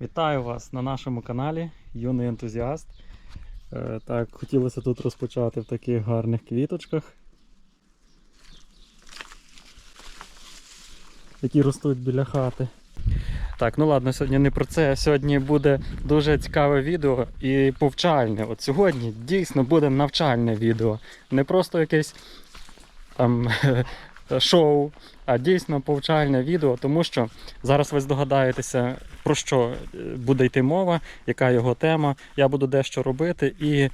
Вітаю вас на нашому каналі Юний ентузіаст. Е, Так, хотілося тут розпочати в таких гарних квіточках, які ростуть біля хати. Так, ну ладно, сьогодні не про це. Сьогодні буде дуже цікаве відео і повчальне. От сьогодні дійсно буде навчальне відео. Не просто якесь там шоу, а дійсно повчальне відео, тому що зараз ви здогадаєтеся, про що е, буде йти мова, яка його тема. Я буду дещо робити, і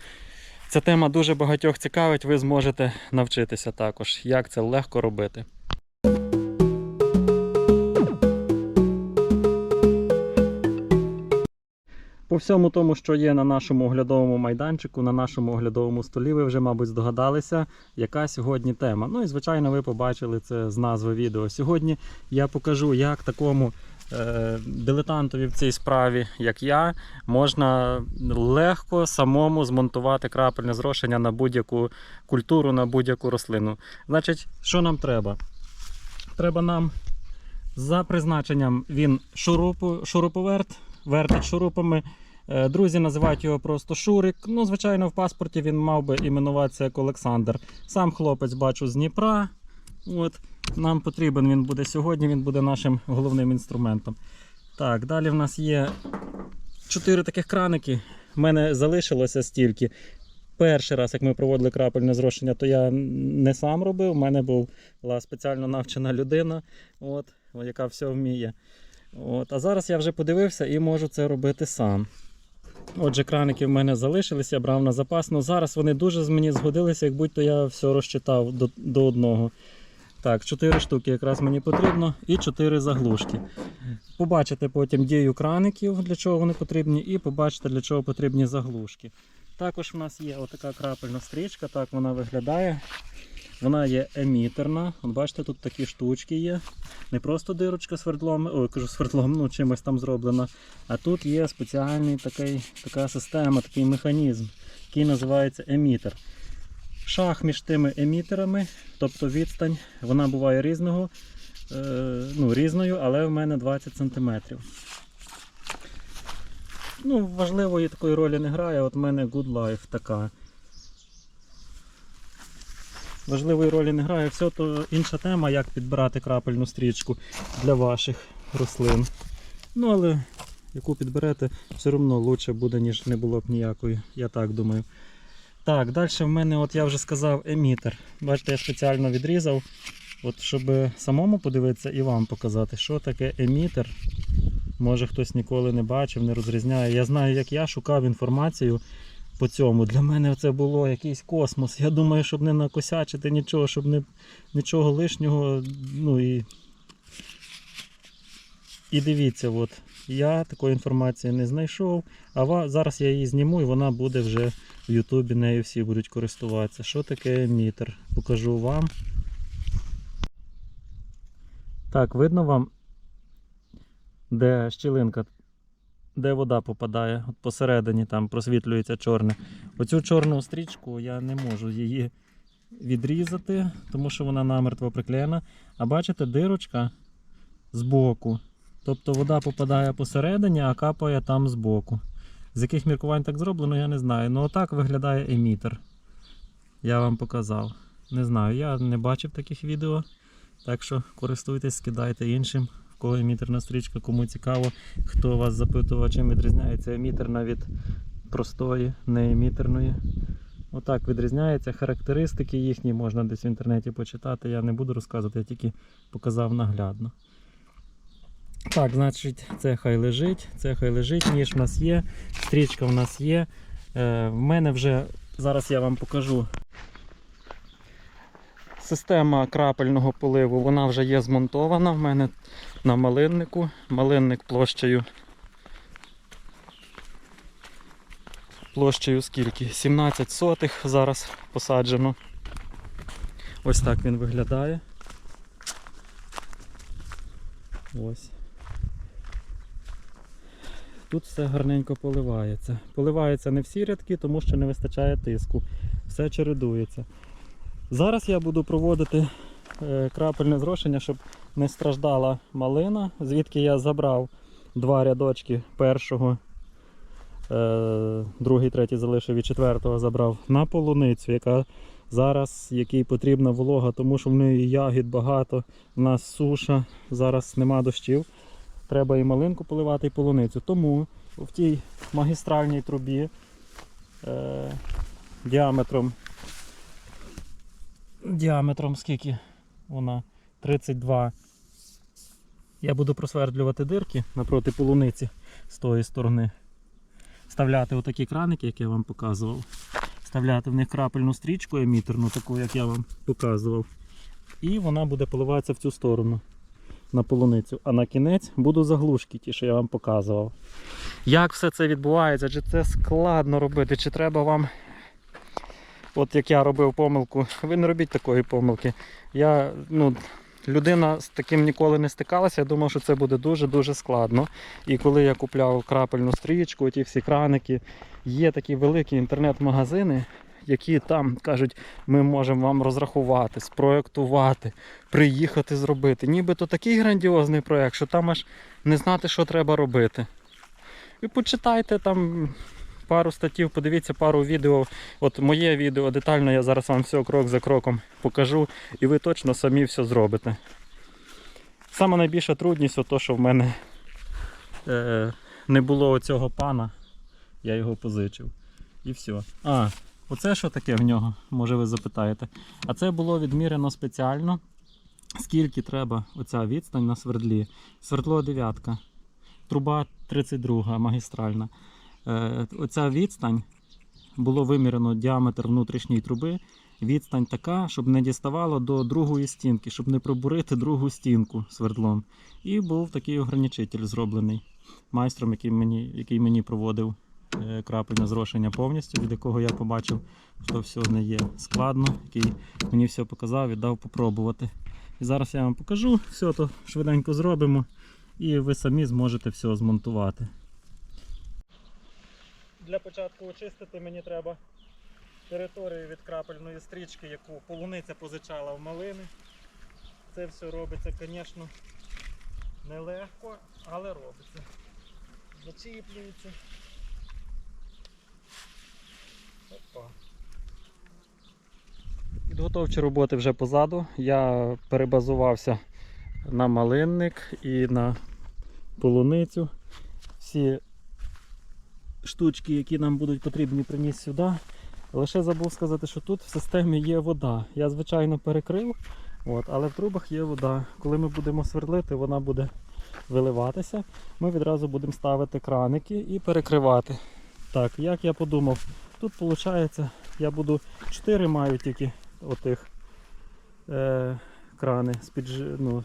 ця тема дуже багатьох цікавить. Ви зможете навчитися також, як це легко робити. По всьому тому, що є на нашому оглядовому майданчику, на нашому оглядовому столі, ви вже, мабуть, здогадалися, яка сьогодні тема. Ну і звичайно, ви побачили це з назви відео. Сьогодні я покажу, як такому е, дилетантові в цій справі, як я, можна легко самому змонтувати крапельне зрошення на будь-яку культуру, на будь-яку рослину. Значить, що нам треба? Треба нам за призначенням він шурупу, шуруповерт, вертить шурупами. Е, Друзі називають його просто Шурик. Ну, звичайно, в паспорті він мав би іменуватися як Олександр. Сам хлопець бачу з Дніпра. От, нам потрібен він буде сьогодні, він буде нашим головним інструментом. Так, далі в нас є чотири таких краники. У мене залишилося стільки. Перший раз, як ми проводили крапельне зрошення, то я не сам робив. У мене була спеціально навчена людина, от, яка все вміє. От, а зараз я вже подивився і можу це робити сам. Отже, краники в мене залишились, я брав на запас. Ну зараз вони дуже мені згодилися, як будь-то я все розчитав до, до одного. Так, 4 штуки якраз мені потрібно і 4 заглушки. Побачите потім дію краників, для чого вони потрібні, і побачите, для чого потрібні заглушки. Також в нас є отака крапельна стрічка, так вона виглядає. Вона є емітерна. От бачите, тут такі штучки є. Не просто дирочка свердлом, ой, кажу свердлом, ну чимось там зроблена. А тут є спеціальний такий, така система, такий механізм, який називається емітер. Шах між тими емітерами, тобто відстань, вона буває різного, е, ну, різною, але в мене 20 см. Ну, важливої такої ролі не грає. От в мене Good Life така. Важливої ролі не грає. Все то інша тема, як підбирати крапельну стрічку для ваших рослин. Ну, але яку підберете, все одно краще буде, ніж не було б ніякої, я так думаю. Так, далі в мене, от я вже сказав, емітер. Бачите, я спеціально відрізав, от щоб самому подивитися і вам показати, що таке емітер. Може хтось ніколи не бачив, не розрізняє. Я знаю, як я шукав інформацію по цьому. Для мене це було якийсь космос. Я думаю, щоб не накосячити нічого, щоб не, нічого лишнього. Ну і, і дивіться, от, я такої інформації не знайшов. А зараз я її зніму і вона буде вже в Ютубі, нею всі будуть користуватися. Що таке емітер? Покажу вам. Так, видно вам, де щілинка, де вода попадає. От посередині там просвітлюється чорне. Оцю чорну стрічку я не можу її відрізати, тому що вона намертво приклеєна. А бачите, дирочка збоку. Тобто вода попадає посередині, а капає там збоку. З яких міркувань так зроблено, я не знаю. Ну отак виглядає емітер. Я вам показав. Не знаю, я не бачив таких відео. Так що користуйтесь, скидайте іншим, в кого емітерна стрічка, кому цікаво, хто вас запитував, чим відрізняється емітерна від простої, неемітерної. Отак відрізняється. Характеристики їхні можна десь в інтернеті почитати. Я не буду розказувати, я тільки показав наглядно. Так, значить, це хай лежить, це хай лежить, ніж в нас є, стрічка в нас є. Е, в мене вже, зараз я вам покажу. Система крапельного поливу вона вже є змонтована в мене на малиннику. Малинник площею. Площею скільки? 17 сотих зараз посаджено. Ось так він виглядає. Ось. Тут все гарненько поливається. Поливається не всі рядки, тому що не вистачає тиску. Все чередується. Зараз я буду проводити е, крапельне зрошення, щоб не страждала малина, звідки я забрав два рядочки першого, е, другий, третій залишив і четвертого забрав на полуницю, яка зараз якій потрібна волога, тому що в неї ягід багато, в нас суша, зараз нема дощів. Треба і малинку поливати, і полуницю. Тому в тій магістральній трубі е, діаметром. Діаметром скільки вона? 32. Я буду просвердлювати дирки напроти полуниці з тої сторони. Вставляти отакі краники, як я вам показував. Вставляти в них крапельну стрічку емітерну, таку, як я вам показував. І вона буде поливатися в цю сторону на полуницю. А на кінець буду заглушки, ті, що я вам показував. Як все це відбувається? Чи це складно робити? Чи треба вам, от як я робив помилку, ви не робіть такої помилки. Я, ну, людина з таким ніколи не стикалася, я думав, що це буде дуже-дуже складно. І коли я купляв крапельну стрічку, ті всі краники, є такі великі інтернет-магазини, які там кажуть, ми можемо вам розрахувати, спроектувати, приїхати зробити. Нібито такий грандіозний проєкт, що там аж не знати, що треба робити. Ви почитайте там пару статтів, подивіться пару відео. От моє відео детально, я зараз вам все крок за кроком покажу, і ви точно самі все зробите. Саме найбільша трудність, то, що в мене е, не було цього пана, я його позичив. І все. А, оце що таке в нього, може ви запитаєте. А це було відмірено спеціально. Скільки треба оця відстань на свердлі. Свердло дев'ятка. Труба 32 магістральна. Е, оця відстань було вимірено діаметр внутрішньої труби. Відстань така, щоб не діставало до другої стінки, щоб не пробурити другу стінку свердлом. І був такий ограничитель зроблений майстром, який мені, який мені проводив е, крапельне зрошення повністю, від якого я побачив, що все не є складно, який мені все показав і дав попробувати. І зараз я вам покажу, все то швиденько зробимо, і ви самі зможете все змонтувати. Для початку очистити мені треба територію від крапельної стрічки, яку полуниця позичала в малини. Це все робиться, звісно, нелегко, але робиться. Зачіплюється. Опа. Підготовчі роботи вже позаду. Я перебазувався на малинник і на полуницю. Всі штучки, які нам будуть потрібні, приніс сюди. Лише забув сказати, що тут в системі є вода. Я, звичайно, перекрив, от, але в трубах є вода. Коли ми будемо свердлити, вона буде виливатися. Ми відразу будемо ставити краники і перекривати. Так, як я подумав, тут виходить, я буду 4 маю тільки отих е, крани. з-під ну,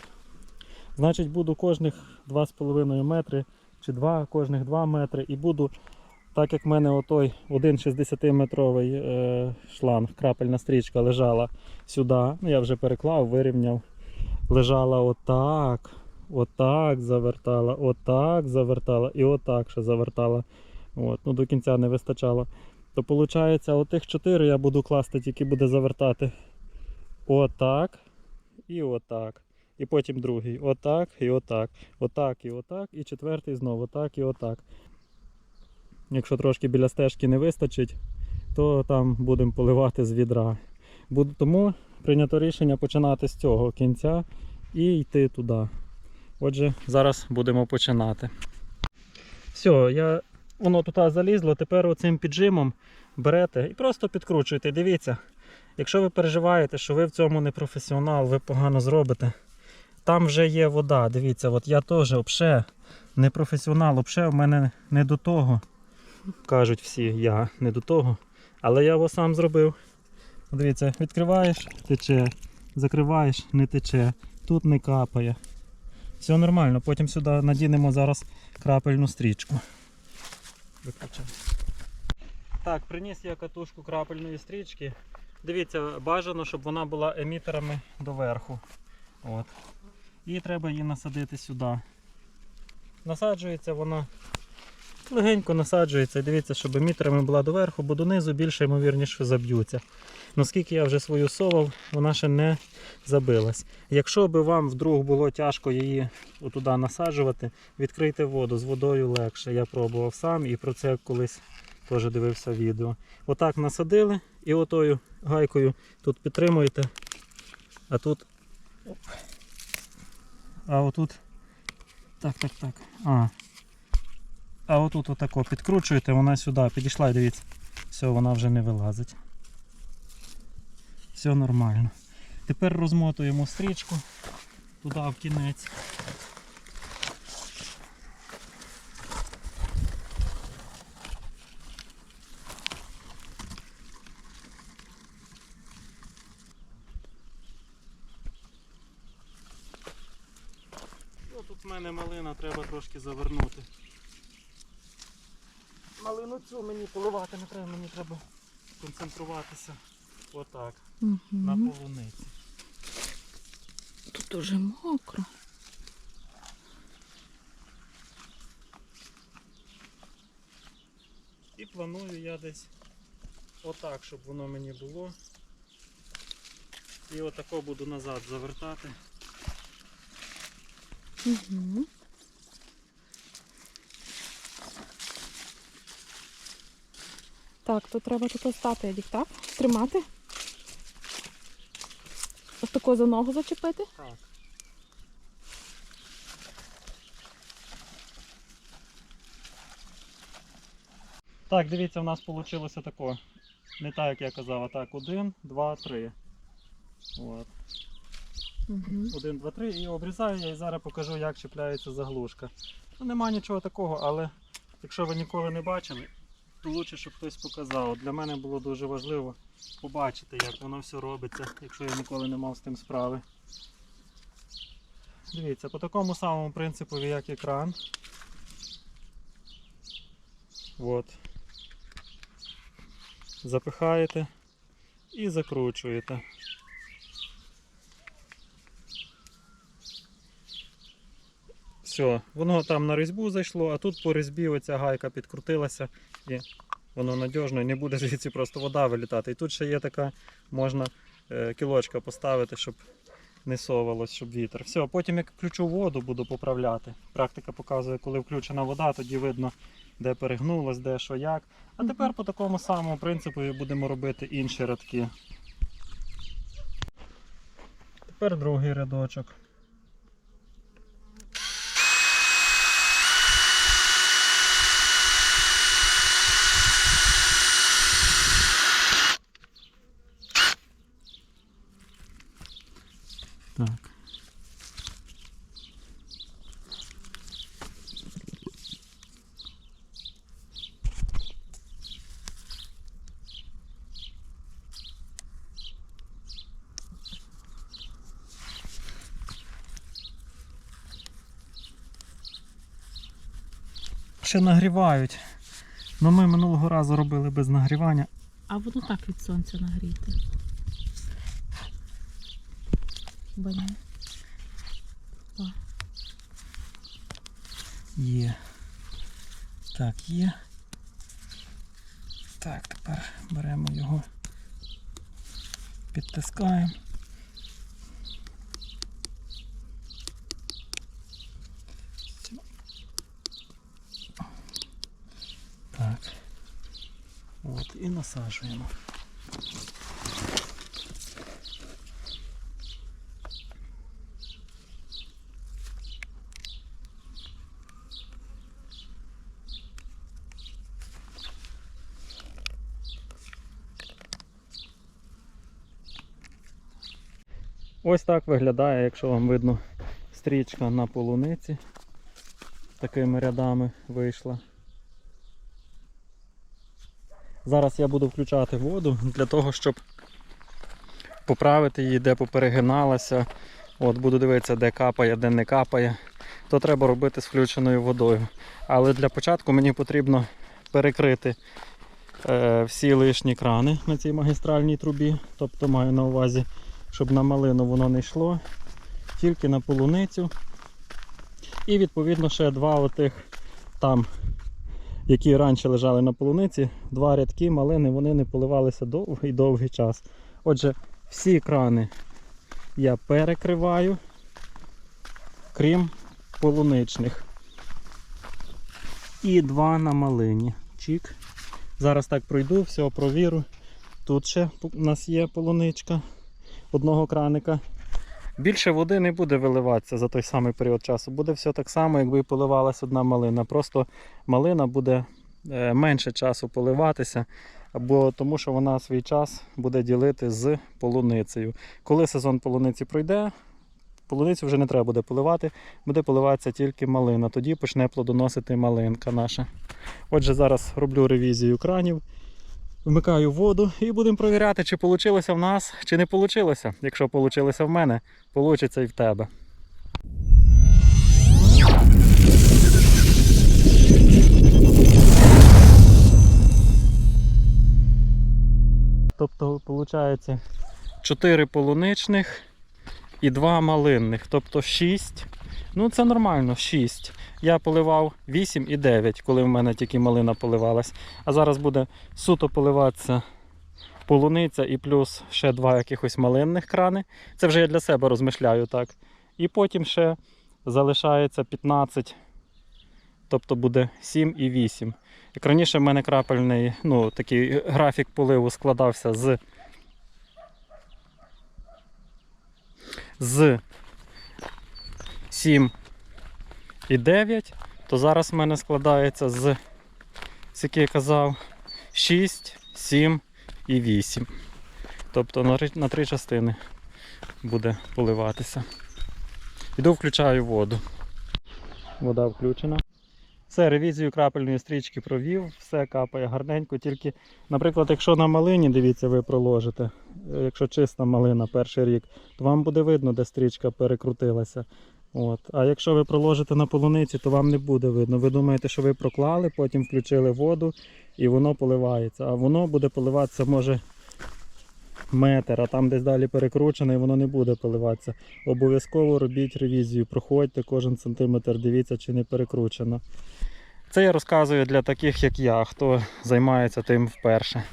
Значить, буду кожних 2,5 метри чи 2, кожних 2 метри і буду так як в мене отой один 60-метровий е, шланг, крапельна стрічка лежала сюди, ну я вже переклав, вирівняв. Лежала отак, отак завертала, отак завертала і отак ще завертала. От, ну До кінця не вистачало. То виходить, отих 4 я буду класти, тільки буде завертати отак і отак. І потім другий отак і отак. Отак і отак. І четвертий знову отак і отак. Якщо трошки біля стежки не вистачить, то там будемо поливати з відра. Тому прийнято рішення починати з цього кінця і йти туди. Отже, зараз будемо починати. Все, я, воно туди залізло, тепер оцим піджимом берете і просто підкручуєте. Дивіться, якщо ви переживаєте, що ви в цьому не професіонал, ви погано зробите. Там вже є вода. Дивіться, от я теж обше не професіонал, обше в мене не до того кажуть всі, я не до того. Але я його сам зробив. Дивіться, відкриваєш, тече, закриваєш, не тече, тут не капає. Все нормально, потім сюди надінемо зараз крапельну стрічку. Виключаю. Так, приніс я катушку крапельної стрічки. Дивіться, бажано, щоб вона була емітерами доверху. От. І треба її насадити сюди. Насаджується вона легенько насаджується. Дивіться, щоб емітерами була доверху, бо донизу більше, ймовірніше, заб'ються. Наскільки я вже свою совав, вона ще не забилась. Якщо би вам вдруг було тяжко її отуди насаджувати, відкрийте воду, з водою легше. Я пробував сам і про це колись теж дивився відео. Отак насадили і отою гайкою тут підтримуєте, а тут. А отут. Так, так, так. А. А отут отако підкручуєте, вона сюди підійшла і дивіться. Все, вона вже не вилазить. Все нормально. Тепер розмотуємо стрічку туди в кінець. Ну, тут в мене малина треба трошки завернути. Малину цю мені поливати не треба, мені треба концентруватися отак, на Угу. полуниці. Тут дуже мокро. І планую я десь отак, щоб воно мені було. І отако буду назад завертати. Угу. Так, то треба тут стати, Едік, так? Тримати. Ось тако за ногу зачепити. Так. Так, дивіться, у нас вийшло тако. Не так, як я казав, а так. Один, два, три. От. Угу. Один, два, три. І обрізаю я і зараз покажу, як чіпляється заглушка. Ну, нема нічого такого, але якщо ви ніколи не бачили, краще, щоб хтось показав. Для мене було дуже важливо побачити, як воно все робиться, якщо я ніколи не мав з тим справи. Дивіться, по такому самому принципу, як екран. От. Запихаєте і закручуєте. Все, воно там на різьбу зайшло, а тут по різьбі оця гайка підкрутилася і воно надіжно і не буде звідси просто вода вилітати. І тут ще є така, можна е, кілочка поставити, щоб не совалось, щоб вітер. Все, потім як включу воду, буду поправляти. Практика показує, коли включена вода, тоді видно, де перегнулось, де що як. А тепер по такому самому принципу і будемо робити інші рядки. Тепер другий рядочок. Ще нагрівають. Ну ми минулого разу робили без нагрівання. А воно так від сонця нагріти. Хіба ні? Є. Так, є. Так, тепер беремо його, підтискаємо. Так. От, і насаджуємо. Ось так виглядає, якщо вам видно, стрічка на полуниці. Такими рядами вийшла. Зараз я буду включати воду для того, щоб поправити її, де поперегиналася. От буду дивитися, де капає, де не капає. То треба робити з включеною водою. Але для початку мені потрібно перекрити е, всі лишні крани на цій магістральній трубі. Тобто маю на увазі, щоб на малину воно не йшло, тільки на полуницю. І відповідно ще два отих там які раніше лежали на полуниці, два рядки малини, вони не поливалися довгий довгий час. Отже, всі крани я перекриваю, крім полуничних. І два на малині. Чік. Зараз так пройду, все провірю. Тут ще у нас є полуничка одного краника. Більше води не буде виливатися за той самий період часу. Буде все так само, якби поливалась одна малина. Просто малина буде е, менше часу поливатися, або тому що вона свій час буде ділити з полуницею. Коли сезон полуниці пройде, полуницю вже не треба буде поливати, буде поливатися тільки малина. Тоді почне плодоносити малинка наша. Отже, зараз роблю ревізію кранів. Вмикаю воду і будемо провіряти, чи вийшло в нас, чи не вийшло. Якщо вийшло в мене, вийде і в тебе. Тобто, виходить, 4 полуничних і 2 малинних. Тобто 6. Ну, це нормально, 6. Я поливав 8 і 9, коли в мене тільки малина поливалась. А зараз буде суто поливатися полуниця і плюс ще два якихось малинних крани. Це вже я для себе розмишляю так. І потім ще залишається 15, тобто буде 7 і 8. Як раніше в мене крапельний, ну, такий графік поливу складався з. З 7 і 9, то зараз в мене складається з, скільки я казав, 6, 7 і 8. Тобто на три частини буде поливатися. Іду включаю воду. Вода включена. Все, ревізію крапельної стрічки провів, все капає гарненько. Тільки, наприклад, якщо на малині, дивіться, ви проложите, е, якщо чиста малина перший рік, то вам буде видно, де стрічка перекрутилася. От. А якщо ви проложите на полуниці, то вам не буде видно. Ви думаєте, що ви проклали, потім включили воду і воно поливається. А воно буде поливатися може метр, а там десь далі перекручене і воно не буде поливатися. Обов'язково робіть ревізію, проходьте кожен сантиметр, дивіться, чи не перекручено. Це я розказую для таких, як я, хто займається тим вперше.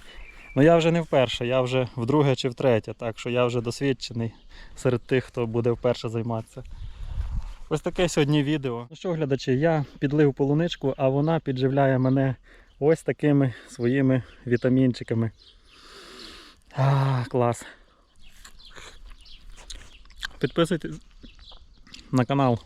Ну я вже не вперше, я вже вдруге чи втретє, так що я вже досвідчений серед тих, хто буде вперше займатися. Ось таке сьогодні відео. Ну що, глядачі, я підлив полуничку, а вона підживляє мене ось такими своїми вітамінчиками. А, клас. Підписуйтесь на канал.